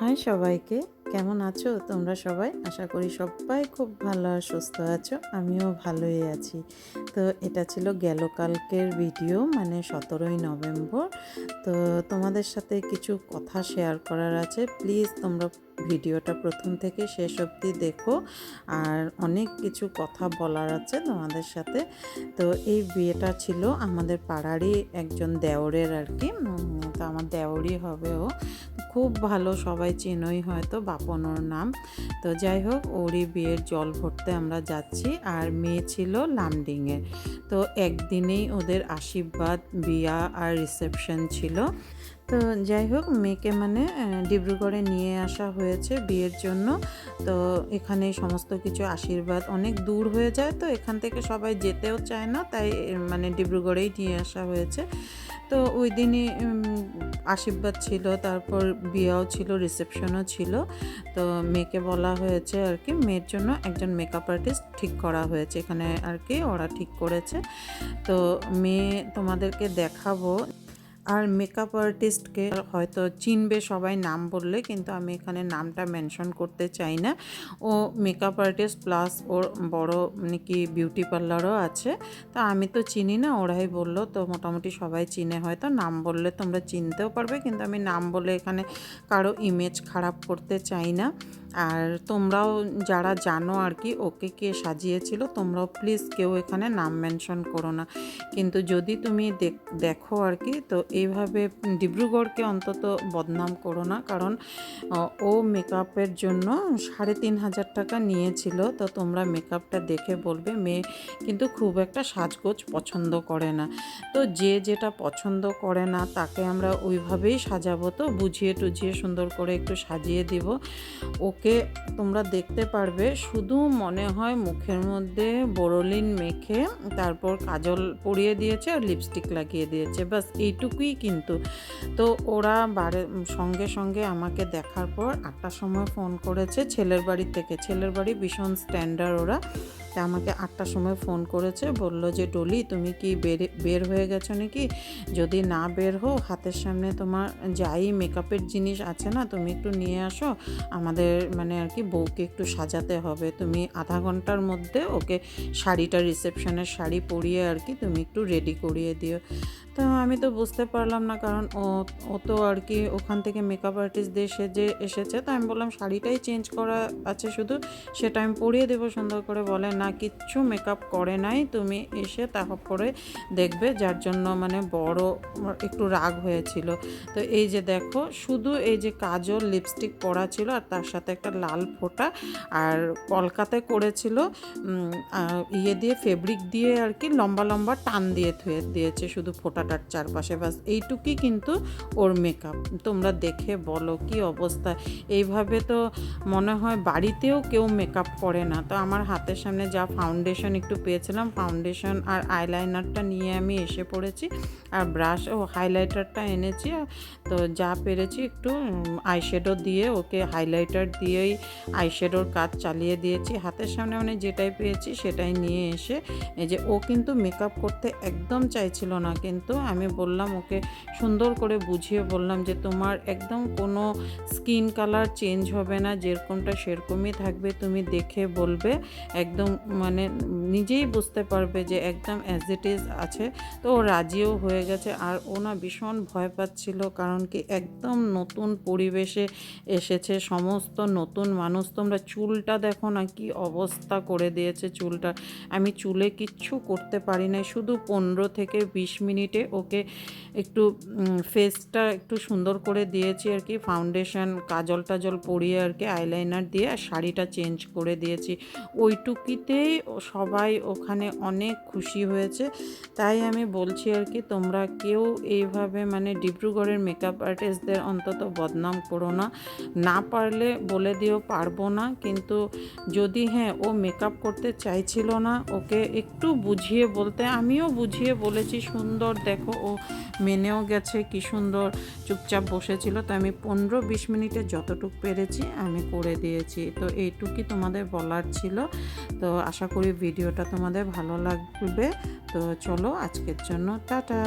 High সবাইকে, কেমন আছো তোমরা সবাই? আশা করি সবাই খুব ভালো আর সুস্থ আছো, আমিও ভালোই আছি। তো এটা ছিল গেল কালকের ভিডিও মানে সতেরোই নভেম্বর। তো তোমাদের সাথে কিছু কথা শেয়ার করার আছে প্লিজ তোমরা ভিডিওটা প্রথম থেকে শেষ অবধি দেখো। আর অনেক কিছু কথা বলার আছে তোমাদের সাথে। তো এই বিয়েটা ছিল আমাদের পাড়ারই একজন দেওরের আর কি তো আমার দেওরই হবে ও। খুব ভালো সবাই চেনই হয়তো বাপনর নাম। তো যাই হোক, ওরই বিয়ের জল ভরতে আমরা যাচ্ছি। আর মেয়ে ছিল লামডিংয়ে তো একদিনেই ওদের আশীর্বাদ, বিয়া আর রিসেপশন ছিল। তো যাই হোক, মেয়েকে মানে ডিব্রুগড়ে নিয়ে আসা হয়েছে বিয়ের জন্য। তো এখানে সমস্ত কিছু আশীর্বাদ অনেক দূর হয়ে যায়। তো এখান থেকে সবাই যেতেও চায় না, তাই মানে ডিব্রুগড়েই নিয়ে আসা হয়েছে। তো ওই দিনই আশীর্বাদ ছিল, তারপর বিয়েও ছিল রিসেপশনও ছিল। তো মেয়েকে বলা হয়েছে আর কি, মেয়ের জন্য একজন মেকআপ আর্টিস্ট ঠিক করা হয়েছে। এখানে আর কি ওরা ঠিক করেছে। তো মেয়ে তোমাদেরকে দেখাবো। আর মেকআপ আর্টিস্টকে হয়তো চিনবে সবাই নাম বললে, কিন্তু আমি এখানে নামটা মেনশন করতে চাই না। ও মেকআপ আর্টিস্ট প্লাস ওর বড় মানে কি বিউটি পার্লারও আছে, তা আমি তো চিনি না, ওরাই বলল, তো মোটামুটি সবাই চিনে হয়তো, নাম বললে তোমরা চিনতেও পারবে, কিন্তু আমি নাম বলে এখানে কারও ইমেজ খারাপ করতে চাই না। আর তোমরাও যারা জানো আর কি, ওকে কে সাজিয়েছিল, তোমরাও প্লিজ কেউ এখানে নাম মেনশন করো না। কিন্তু যদি তুমি দেখ- দেখো আর কি, তো এইভাবে ডিব্রুগড়কে অন্তত বদনাম করো না, কারণ ও মেকআপের জন্য সাড়ে তিন হাজার টাকা নিয়েছিল। তো তোমরা মেকআপটা দেখে বলবে, মেয়ে কিন্তু খুব একটা সাজগোজ পছন্দ করে না। তো যে যেটা পছন্দ করে না, তাকে আমরা ওইভাবেই সাজাবো। তো বুঝিয়ে টুঝিয়ে সুন্দর করে একটু সাজিয়ে দিব। ওকে তোমরা দেখতে পারবে, শুধু মনে হয় মুখের মধ্যে বোরোলিন মেখে তারপর কাজল পরিয়ে দিয়েছে আর লিপস্টিক লাগিয়ে দিয়েছে। বাস এইটুকুই কিন্তু। তো ওরা বারে সঙ্গে সঙ্গে আমাকে দেখার পর আটটার সময় ফোন করেছে ছেলের বাড়ি থেকে। ছেলের বাড়ি ভীষণ স্ট্যান্ডার্ড ওরা। তা আমাকে আটটার সময় ফোন করেছে, বলল যে, ডলি, তুমি কি বের বের হয়ে গেছো নাকি? যদি না বের হো হাতের সামনে তোমার যাই মেকআপের জিনিস আছে না, তুমি একটু নিয়ে আসো। আমাদের মানে আর কি বউকে একটু সাজাতে হবে। তুমি আধা ঘণ্টার মধ্যে ওকে শাড়িটা রিসেপশনের শাড়ি পরিয়ে আর কি তুমি একটু রেডি করিয়ে দিও। তো আমি তো বুঝতে পারলাম না, কারণ ও ও তো আর কি ওখান থেকে মেকআপ আর্টিস্টদের সেজে এসেছে, তো আমি বললাম শাড়িটাই চেঞ্জ করা আছে শুধু, সেটা আমি পরিয়ে দেবো সুন্দর করে, বলে না, কিচ্ছু মেকআপ করে নাই, তুমি এসে তারপরে দেখবে, যার জন্য মানে বড় একটু রাগ হয়েছিল। তো এই যে দেখো, শুধু এই যে কাজল লিপস্টিক পরা ছিল, আর তার সাথে একটা লাল ফোঁটা, আর কলকাতায় করেছিল ইয়ে দিয়ে ফেব্রিক দিয়ে আর কি, লম্বা লম্বা টান দিয়ে থুয়ে দিয়েছে, শুধু ফোঁটাটার চারপাশে বাস এইটুকুই কিন্তু ওর মেকআপ তোমরা দেখে বলো কি অবস্থা। এইভাবে তো মনে হয় বাড়িতেও কেউ মেকআপ করে না। তো আমার হাতের সামনে যা ফাউন্ডেশন একটু পেয়েছিলাম ফাউন্ডেশন আর আইলাইনারটা নিয়ে আমি এসে পড়েছি আর ব্রাশ ও হাইলাইটারটা এনেছি। তো যা পেরেছি একটু আইশ্যাডো দিয়ে ওকে হাইলাইটার দিয়েই আইশ্যাডোর কাজ চালিয়ে দিয়েছি। হাতের সামনে মানে যেটাই পেয়েছি সেটাই নিয়ে এসে, এই যে ও কিন্তু মেকআপ করতে একদম চাইছিল না। কিন্তু আমি বললাম, ওকে সুন্দর করে বুঝিয়ে বললাম যে তোমার একদম কোনো স্কিন কালার চেঞ্জ হবে না, যেরকমটা সেরকমই থাকবে, তুমি দেখে বলবে, একদম মানে নিজেই বুঝতে পারবে যে একদম অ্যাজ ইট ইজ আছে। তো ও রাজিও হয়ে গেছে আর ও না ভীষণ ভয় পাচ্ছিল কারণ কি একদম নতুন পরিবেশে এসেছে, সমস্ত নতুন মানুষ। তোমরা চুলটা দেখো না কি অবস্থা করে দিয়েছে চুলটা। আমি চুলে কিচ্ছু করতে পারি না শুধু পনেরো থেকে বিশ মিনিটে ওকে একটু ফেসটা একটু সুন্দর করে দিয়েছি আর কি। ফাউন্ডেশন কাজল টাজল পরিয়ে আর কি আইলাইনার দিয়ে আর শাড়িটা চেঞ্জ করে দিয়েছি। ওইটুকিতেই ও- সবাই ওখানে অনেক খুশি হয়েছে। তাই আমি বলছি আর কি, তোমরা কেউ এইভাবে মানে ডিব্রুগড়ের মেকআপ আর্টিস্টদের অন্তত বদনাম করো না। না পারলে বলে দিও পারব না, কিন্তু যদি হ্যাঁ ও মেকআপ করতে চাইছিল না, ওকে একটু বুঝিয়ে বলতে, আমিও বুঝিয়ে বলেছি, সুন্দর দেখো, ও মেনেও গেছে, কি সুন্দর চুপচাপ বসেছিল। তো আমি পনেরো বিশ মিনিটে যতটুক পেরেছি, আমি করে দিয়েছি। তো এইটুকুই তোমাদের বলার ছিল। তো আশা করি ভিডিওটা তোমাদের ভালো লাগবে। তো চলো আজকের জন্য টাটা।